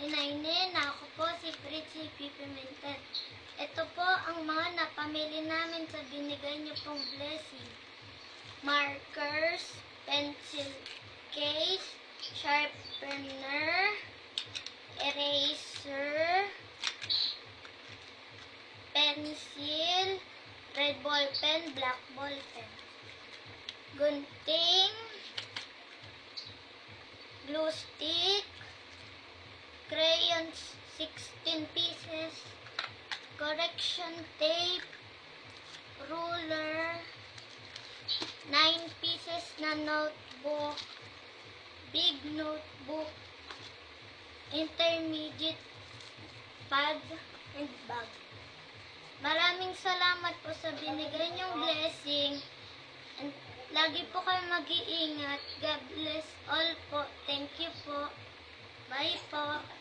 Inainin, ako po si Fritzy P. Pimentel. Ito po ang mga napamili namin sa binigay niyo pong blessing. Markers, pencil case, sharpener, eraser, pencil, red ball pen, black ball pen, gunting, glue stick, crayons 16 pieces, correction tape, ruler, 9 pieces na notebook, big notebook, intermediate pad, and bag. Maraming salamat po sa binigay niyong blessing. And lagi po kayo mag-iingat. God bless all po. Thank you po. Bye po.